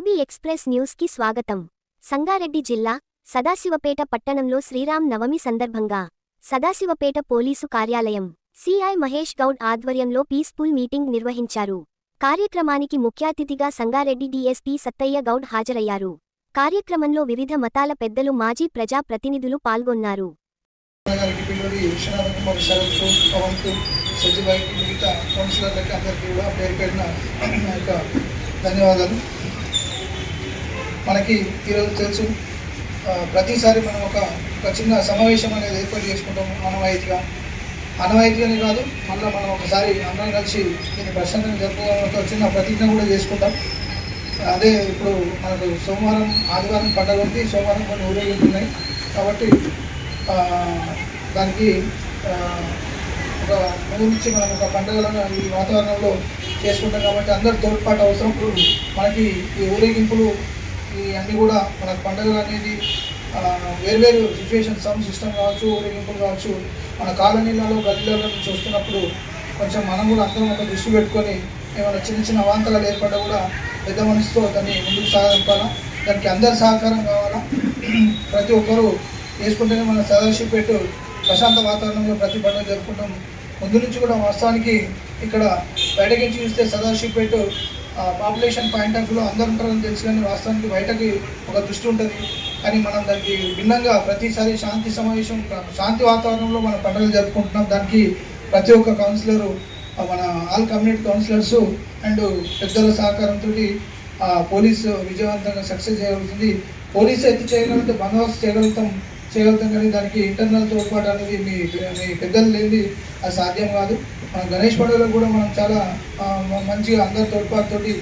IB express న్యూస్కి స్వాగతం. సంగారెడ్డి జిల్లా సదాశివపేట పట్టణంలో శ్రీరామ్ నవమి సందర్భంగా సదాశివపేట పోలీసు కార్యాలయం సిఐ మహేష్ గౌడ్ ఆధ్వర్యంలో పీస్ఫుల్ మీటింగ్ నిర్వహించారు. కార్యక్రమానికి ముఖ్యాతిథిగా సంగారెడ్డి డీఎస్పీ సత్తయ్య గౌడ్ హాజరయ్యారు. కార్యక్రమంలో వివిధ మతాల పెద్దలు మాజీ ప్రజా ప్రతినిధులు పాల్గొన్నారు. మిగతా కౌన్సిలర్లకి అందరికీ కూడా పేరు ధన్యవాదాలు. మనకి ఈరోజు తెలుసు. ప్రతిసారి మనం ఒక ఒక చిన్న సమావేశం అనేది ఏర్పాటు చేసుకుంటాం అనవాయితీగా. అనవాయితీగానే కాదు మళ్ళీ మనం ఒకసారి అందరం కలిసి దీన్ని ప్రశాంతంగా జరుపుకోవాలని ఒక చిన్న ప్రతిజ్ఞ కూడా చేసుకుంటాం. అదే ఇప్పుడు మనకు సోమవారం ఆదివారం పండగ ఉంది. సోమవారం కొన్ని ఊరేగింపులు ఉన్నాయి. కాబట్టి దానికి ఒక మూడు నుంచి మనం ఒక పండుగలను ఈ వాతావరణంలో చేసుకుంటాం. కాబట్టి అందరు తోడ్పాటు అవసరం. మనకి ఈ ఊరేగింపులు ఈ అన్నీ కూడా మన పండుగలు అనేది వేర్వేరు సిచ్యువేషన్ సమ్ సిస్టమ్ కావచ్చు ఊరేగింపులు కావచ్చు మన కాలనీలలో గల్లీలలో నుంచి వస్తున్నప్పుడు కొంచెం మనం కూడా అందరం ఒక దృష్టి పెట్టుకొని ఏమైనా చిన్న చిన్న అవాంతరాలు ఏర్పడ్డా కూడా పెద్ద మనసుతో దాన్ని ముందుకు సాగింపాలా దానికి అందరి సహకారం కావాలా? ప్రతి ఒక్కరూ వేసుకుంటేనే మన సదాశివపేట ప్రశాంత వాతావరణంలో ప్రతి పండుగ జరుపుకుంటాం. ముందు నుంచి కూడా వాస్తవానికి ఇక్కడ బయటకి చూస్తే చూస్తే సదాశివపేట పాపులేషన్ పాయింట్ ఆఫ్ వ్యూలో అందరు ఉంటారని తెలుసు కానీ వాస్తవానికి బయటకి ఒక దృష్టి ఉంటుంది. కానీ మనం దానికి భిన్నంగా ప్రతిసారి శాంతి సమావేశం శాంతి వాతావరణంలో మన పండుగలు జరుపుకుంటున్నాం. దానికి ప్రతి ఒక్క కౌన్సిలరు మన ఆల్ కమ్యూనిటీ కౌన్సిలర్స్ అండ్ పెద్దల సహకారంతో పోలీసు విజయవంతంగా సక్సెస్ చేయగలుగుతుంది. పోలీసు అయితే చేయగలిగితే బందోబస్తు చేయగలుగుతాం చేయగలుగుతాం కానీ దానికి ఇంటర్నల్ తోడ్పాటు అనేది మీ మీ పెద్దలు లేనిది అది సాధ్యం కాదు. గణేష్ పండుగలో కూడా మనం చాలా మంచిగా అందరి తోడ్పాటుతోటి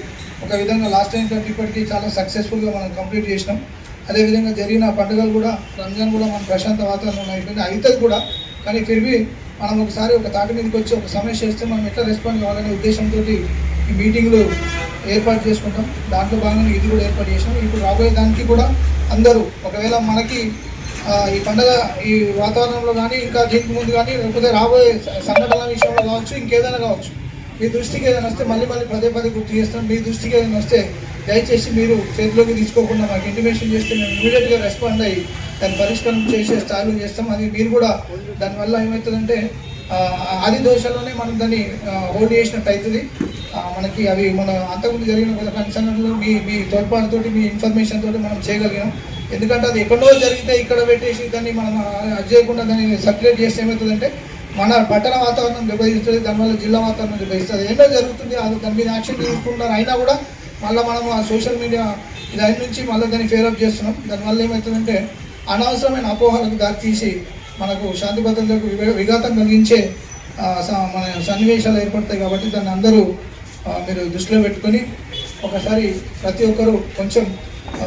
ఒక విధంగా లాస్ట్ టైం కంటే ఇప్పటికీ చాలా సక్సెస్ఫుల్గా మనం కంప్లీట్ చేసినాం. అదేవిధంగా జరిగిన పండుగలు కూడా రంజాన్ కూడా మనం ప్రశాంత వాతావరణం అయిపోయింది. అవుతుంది కూడా కానీ తిరిగి మనం ఒకసారి ఒక తాటి మీదకి వచ్చి ఒక సమస్య చేస్తే మనం ఎట్లా రెస్పాండ్ కావాలనే ఉద్దేశంతో ఈ మీటింగ్లు ఏర్పాటు చేసుకుంటాం. దాంట్లో భాగంగా ఇది కూడా ఏర్పాటు చేసినాం. ఇప్పుడు రాబోయే దానికి కూడా అందరూ ఒకవేళ మనకి ఈ పండగ ఈ వాతావరణంలో కానీ ఇంకా దీనికి ముందు కానీ లేకపోతే రాబోయే సంఘటన సంఘటనల విషయంలో కావచ్చు ఇంకేదైనా కావచ్చు మీ దృష్టికి ఏదైనా వస్తే మళ్ళీ మళ్ళీ పదే పదే గుర్తు చేస్తాం. మీ దృష్టికి ఏదైనా వస్తే దయచేసి మీరు చేతిలోకి తీసుకోకుండా మాకు ఇంటిమేషన్ చేస్తే మేము ఇమీడియట్గా రెస్పాండ్ అయ్యి దాన్ని పరిష్కారం చేసే స్థాయిలో చేస్తాం. అది మీరు కూడా దానివల్ల ఏమవుతుందంటే ఆది దోషంలోనే మనం దాన్ని హోల్డ్ చేసినట్టు అవుతుంది. మనకి అవి మన అంతకుముందు జరిగిన కొంత కన్సర్న్లు మీ మీ తోడ్పాటుతోటి మీ ఇన్ఫర్మేషన్ తోటి మనం చేయగలిగాం. ఎందుకంటే అది ఎక్కడో జరిగితే ఇక్కడ పెట్టేసి దాన్ని మనం అది చేయకుండా దాన్ని సర్క్యులేట్ చేస్తే ఏమవుతుందంటే మన పట్టణ వాతావరణం దెబ్బతీస్తుంది దానివల్ల జిల్లా వాతావరణం దెబ్బతీస్తుంది. ఏంటో జరుగుతుంది అది దాని మీద యాక్షన్ తీసుకుంటున్నారు. అయినా కూడా మళ్ళీ మనం ఆ సోషల్ మీడియా దాని నుంచి మళ్ళీ దాన్ని ఫేరప్ చేస్తున్నాం. దానివల్ల ఏమవుతుందంటే అనవసరమైన అపోహలకు దారితీసి మనకు శాంతి భద్రతలకు విఘాతం కలిగించే స- మన సన్నివేశాలు ఏర్పడతాయి కాబట్టి దాన్ని అందరూ మీరు దృష్టిలో పెట్టుకొని ఒకసారి ప్రతి ఒక్కరు కొంచెం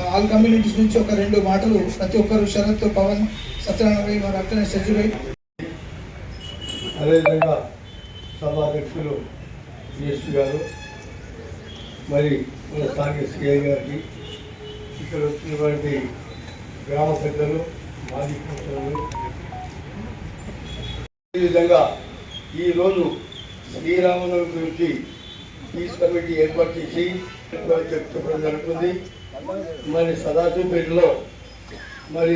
ఆల్ కమ్యూనిటీస్ నుంచి ఒక రెండు మాటలు ప్రతి ఒక్కరు శరత్ పవన్ సత్యనారాయణ మరి అట్లనే సజ్జుభై అదేవిధంగా సభాధ్యక్షులు డిఎస్పీ గారు మరి మన స్థానిక సిఐ గారికి ఇక్కడ వచ్చినటువంటి గ్రామ పెద్దలు మాజీ కమిషనర్లు ఈ విధంగా ఈరోజు శ్రీరామనవమి గురించి పీస్ కమిటీ ఏర్పాటు చేసి చెప్పడం జరుగుతుంది. మరి సదాశివపేటలో మరి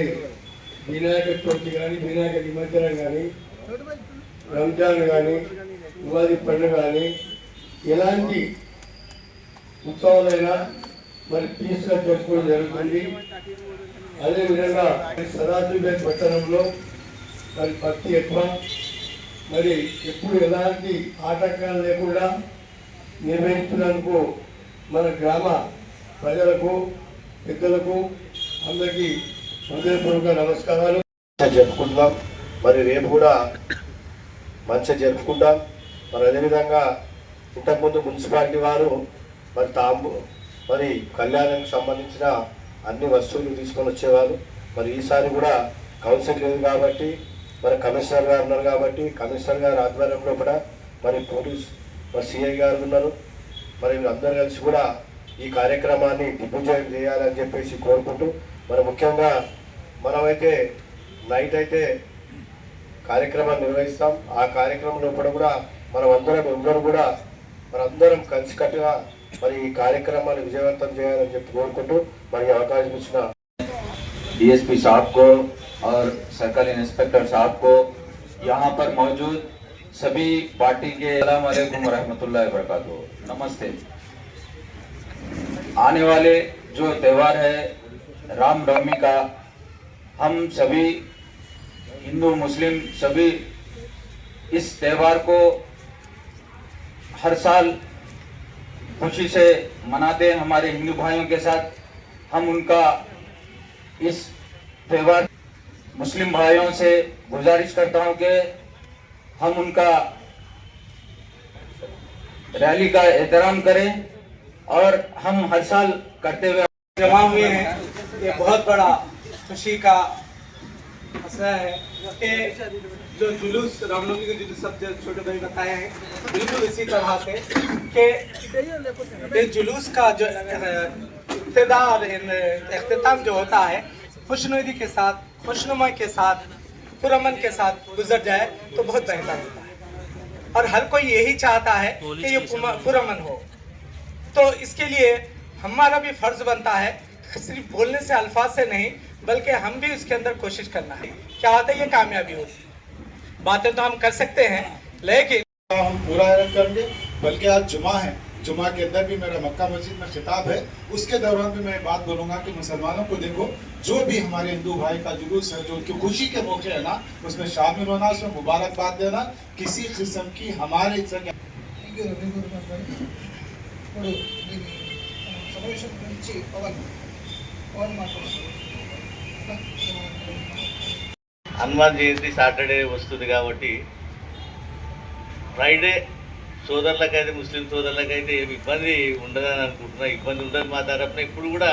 వినాయక చవితి కానీ వినాయక నిమజ్జనం కానీ రంజాన్ కానీ ఉగాది పండుగ కానీ ఎలాంటి ఉత్సవాలైనా మరి పీస్గా చేసుకోవడం జరుగుతుంది. అదేవిధంగా సదాశివపేట పట్టణంలో మరి భక్తి ఎక్కువ. మరి ఎప్పుడు ఎలాంటి ఆటంకాలు లేకుండా నిర్వహించినందుకు మన గ్రామ ప్రజలకు పెద్దలకు అందరికీ హృదయపూర్వక నమస్కారాలు. జరుపుకుంటున్నాం. మరి రేపు కూడా మంచిగా జరుపుకుంటాం. మరి అదేవిధంగా ఇంతకుముందు మున్సిపాలిటీ వారు మరి తాము మరి కళ్యాణానికి సంబంధించిన అన్ని వస్తువులు తీసుకొని వచ్చేవారు. మరి ఈసారి కూడా కౌన్సిల్ లేదు కాబట్టి మరి కమిషనర్ గారు ఉన్నారు కాబట్టి కమిషనర్ గారు ఆధ్వర్యంలో కూడా మరి పోలీస్ మరి సిఐ గారు ఉన్నారు. మరి అందరు కలిసి కూడా ఈ కార్యక్రమాన్ని దిగ్విజయం చేయాలని చెప్పేసి కోరుకుంటూ మరి ముఖ్యంగా మనమైతే నైట్ అయితే కార్యక్రమాన్ని నిర్వహిస్తాం. ఆ కార్యక్రమంలో కూడా కూడా మనం అందరం అందరూ కూడా మనందరం కలిసికట్టుగా మరి ఈ కార్యక్రమాన్ని విజయవంతం చేయాలని చెప్పి కోరుకుంటూ మరి అవకాశం ఇచ్చిన డిఎస్పీ కో और सर्कल इंस्पेक्टर साहब को यहाँ पर मौजूद सभी पार्टी के अलैक्म वबरकातुहू। नमस्ते। आने वाले जो त्यौहार है रामनवमी का, हम सभी हिंदू, मुस्लिम सभी इस त्यौहार को हर साल खुशी से मनाते हैं हमारे हिंदू भाइयों के साथ। हम उनका इस त्यौहार मुस्लिम भाइयों से गुजारिश करता हूँ कि हम उनका रैली का एहतराम करें और हम हर साल करते हुए जमा हुए हैं। ये बहुत बड़ा खुशी का मसला है। कि जो जुलूस रामनवमी के जुलूस सब जो छोटे भाई बताए हैं, बिल्कुल इसी तरह से कि जुलूस का जो इब्तदा और अख्ताम जो होता है खुशनुदी के साथ खुशनुमा के साथ पुरमन के साथ गुजर जाए तो बहुत बेहतर होता है। और हर कोई यही चाहता है कि ये पुरमन हो। तो इसके लिए हमारा भी फ़र्ज़ बनता है सिर्फ़ बोलने से अल्फाज से नहीं बल्कि हम भी उसके अंदर कोशिश करना है। क्या होता है ये कामयाबी होती बातें तो हम कर सकते हैं लेकिन हम पूरा करेंगे बल्कि आज जुमा है। जुमा के अंदर भी मेरा मक्का मस्जिद में खिताब है उसके दौरान भी मैं बात बोलूंगा कि मुसलमानों को देखो जो भी हमारे हिंदू भाई का जुलूस है जो उनकी खुशी के मौके है ना उसमें शामिल होना उसमें मुबारकबाद देना किसी किस्म की हमारे इज्जत థ్యాంక్ యూ రవి గురునాథ్ గారు ఇప్పుడు దీని ఆ, సమావేశం గురించి పవన్ పవన్ మాట్లాడుతున్నారు హనుమాన్ జయంతి సాటర్డే వస్తుంది కాబట్టి ఫ్రైడే సోదరులకైతే ముస్లిం సోదరులకైతే ఏమి ఇబ్బంది ఉండదని అనుకుంటున్నా. ఇబ్బంది ఉండదు మా తరఫున ఇప్పుడు కూడా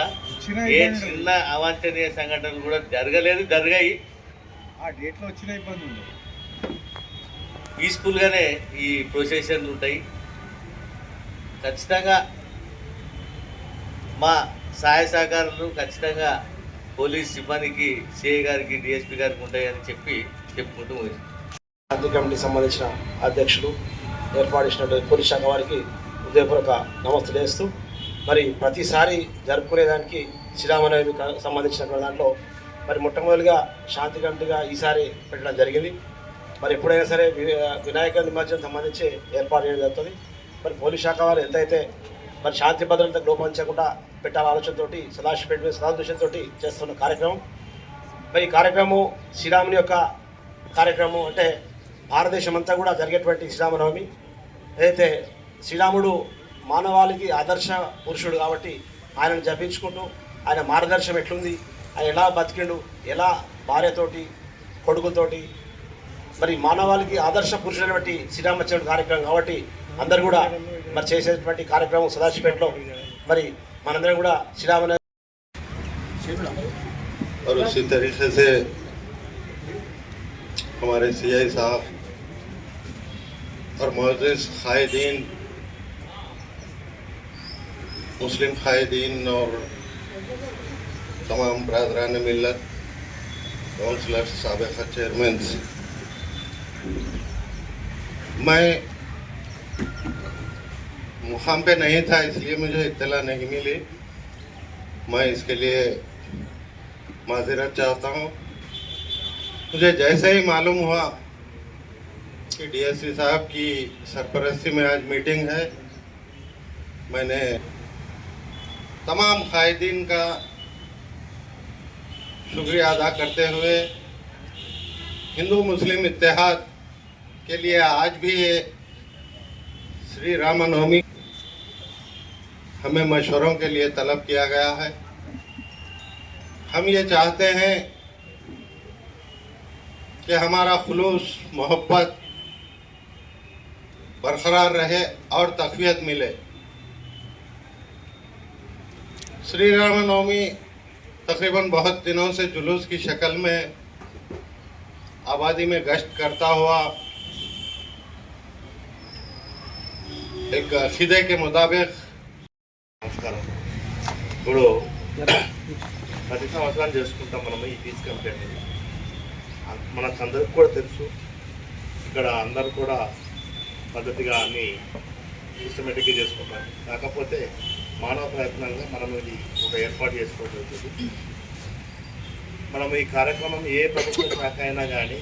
ఏ చిన్న అవాంఛనీయ సంఘటనలు కూడా జరగలేదు జరిగాయి. ఆ డేట్లో వచ్చిన ఇబ్బంది ఉంది పీస్ఫుల్గానే ఈ ప్రొసెషన్లు ఉంటాయి. ఖచ్చితంగా మా సహాయ సహకారాలు ఖచ్చితంగా పోలీస్ సిబ్బందికి సిఐ గారికి డిఎస్పీ గారికి ఉంటాయని చెప్పి చెప్పుకుంటూ. శాంతి కమిటీకి సంబంధించిన అధ్యక్షులు ఏర్పాటు చేసినటువంటి పోలీస్ శాఖ వారికి హృదయపూర్వక నమస్తలు చేస్తూ మరి ప్రతిసారి జరుపుకునేదానికి శ్రీరామనవమికి సంబంధించినటువంటి దాంట్లో మరి మొట్టమొదటిగా శాంతి గంటగా ఈసారి పెట్టడం జరిగింది. మరి ఎప్పుడైనా సరే వినాయక నిమజ్జనం సంబంధించి ఏర్పాటు చేయడం జరుగుతుంది. మరి పోలీస్ శాఖ వారు ఎంతైతే మరి శాంతి భద్రత లోపించకుండా పెట్టాల ఆలోచనతోటి సదాశివపేట పెట్టి సదాదృశ్యంతో చేస్తున్న కార్యక్రమం. మరి ఈ కార్యక్రమం శ్రీరాముని యొక్క కార్యక్రమం అంటే భారతదేశం అంతా కూడా జరిగేటువంటి శ్రీరామనవమి. ఏదైతే శ్రీరాముడు మానవాళికి ఆదర్శ పురుషుడు కాబట్టి ఆయనను జపించుకుంటూ ఆయన మార్గదర్శనం ఎట్లుంది ఆయన ఎలా బతికిండు ఎలా భార్యతోటి కొడుకులతోటి మరి మానవాళికి ఆదర్శ పురుషుడైనటువంటి శ్రీరామచంద్రుడు కార్యక్రమం కాబట్టి అందరు కూడా మరి చేసేటువంటి కార్యక్రమం సదాశివపేటలో మరి మనందరం కూడా శ్రీరామనవమి और उसी तरीके से हमारे सीआई साहब और मोजिस कायदीन मुस्लिम कायदीन और तमाम बरदरान मिलत, काउंसलर, सबका चेयरमैन। मैं मुकाम पे नहीं था, इसलिए मुझे इत्तला नहीं मिली। मैं इसके लिए माजरत चाहता हूँ। मुझे जैसे ही मालूम हुआ कि डीएसपी साहब की सरपरस्ती में आज मीटिंग है। मैंने तमाम कायदीन का शुक्रिया अदा करते हुए हिंदू मुस्लिम इत्तेहाद के लिए आज भी ये श्री रामनवमी हमें मशवरों के लिए तलब किया गया है। हम ये चाहते हैं कि हमारा खलूस मोहब्बत बरकरार रहे और तकवीत मिले श्री रामनवमी तकरीबन बहुत दिनों से जुलूस की शक्ल में आबादी में गश्त करता हुआ एक अकीदे के मुताबिक నమస్కారం ఇప్పుడు ప్రతి సంవత్సరం చేసుకుంటాం మనం ఈ పీస్ కంపెనీ అనేది అం- మనకందరికి కూడా తెలుసు ఇక్కడ అందరూ కూడా పద్ధతిగా అన్ని సిస్టమేటిక్గా చేసుకుంటాం. కాకపోతే మానవ ప్రయత్నంగా మనం ఇది ఒక ఏర్పాటు చేసుకోవడం జరుగుతుంది. మనం ఈ కార్యక్రమం ఏ ప్రభుత్వ శాఖ అయినా కానీ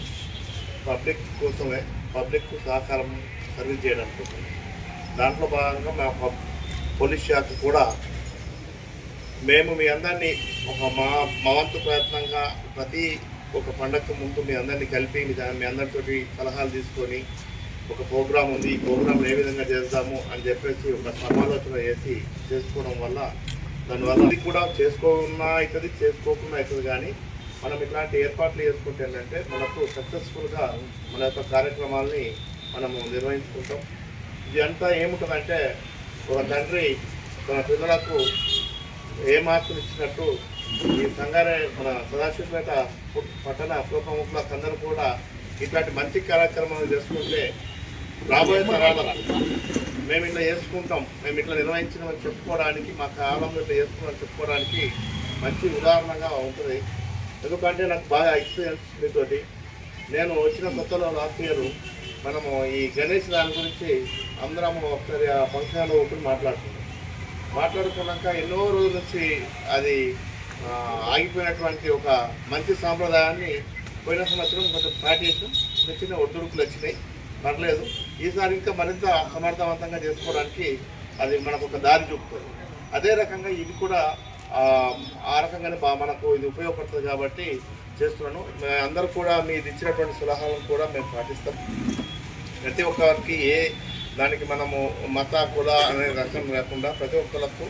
పబ్లిక్ కోసమే పబ్లిక్ సహకారం సర్వీస్ చేయడానికి దాంట్లో భాగంగా మా పోలీస్ శాఖ కూడా మేము మీ అందరినీ ఒక మా మా వంతు ప్రయత్నంగా ప్రతి ఒక పండగకు ముందు మీ అందరినీ కలిపి మీ మీ అందరితోటి సలహాలు తీసుకొని ఒక ప్రోగ్రాం ఉంది ఈ ప్రోగ్రామ్ ఏ విధంగా చేద్దాము అని చెప్పేసి ఒక సమాలోచన చేసి చేసుకోవడం వల్ల దానివల్ల అది కూడా చేసుకోకుండా అవుతుంది చేసుకోకుండా అవుతుంది కానీ మనం ఇట్లాంటి ఏర్పాట్లు చేసుకుంటే ఏంటంటే మనకు సక్సెస్ఫుల్గా మన యొక్క కార్యక్రమాల్ని మనము నిర్వహించుకుంటాం. ఇది అంతా ఏముంటుందంటే ఒక తండ్రి తన పిల్లలకు ఏ మార్కులు ఇచ్చినట్టు ఈ సంగారే మన సదాశివపేట పట్టణ ప్రముఖులకు అందరూ కూడా ఇట్లాంటి మంచి కార్యక్రమాలు చేసుకుంటే రాబోయే తరాలకు మేము ఇట్లా చేసుకుంటాం. మేము ఇట్లా నిర్వహించినామని చెప్పుకోవడానికి మా కాలంలో ఇట్లా చేసుకున్నామని చెప్పుకోవడానికి మంచి ఉదాహరణగా ఉంటుంది. ఎందుకంటే నాకు బాగా ఎక్స్పీరియన్స్ మీతోటి. నేను వచ్చిన కొత్తలో లాస్ట్ ఇయర్ మనము ఈ గణేష్ దాని గురించి అందరము ఒకసారి ఆ ఫంక్షన్లో ఒకటి మాట్లాడుకున్నాం. మాట్లాడుకున్నాక ఎన్నో రోజుల నుంచి అది ఆగిపోయినటువంటి ఒక మంచి సాంప్రదాయాన్ని పోయిన సంవత్సరం కొంచెం స్టార్ట్ చేసాం చిన్న చిన్న ఒడ్డుడుకులు వచ్చినాయి. పర్లేదు. ఈసారి ఇంకా మరింత సమర్థవంతంగా చేసుకోవడానికి అది మనకు ఒక దారి చూపుతుంది. అదే రకంగా ఇది కూడా ఆ, రకంగానే బా మనకు ఇది ఉపయోగపడుతుంది కాబట్టి చేస్తున్నాను. అందరూ కూడా మీరు ఇచ్చినటువంటి సలహాలను కూడా మేము పాటిస్తాం. ప్రతి ఒక్కరికి ఏ దానికి మనము మత కుల అనే రకం లేకుండా ప్రతి ఒక్కరికి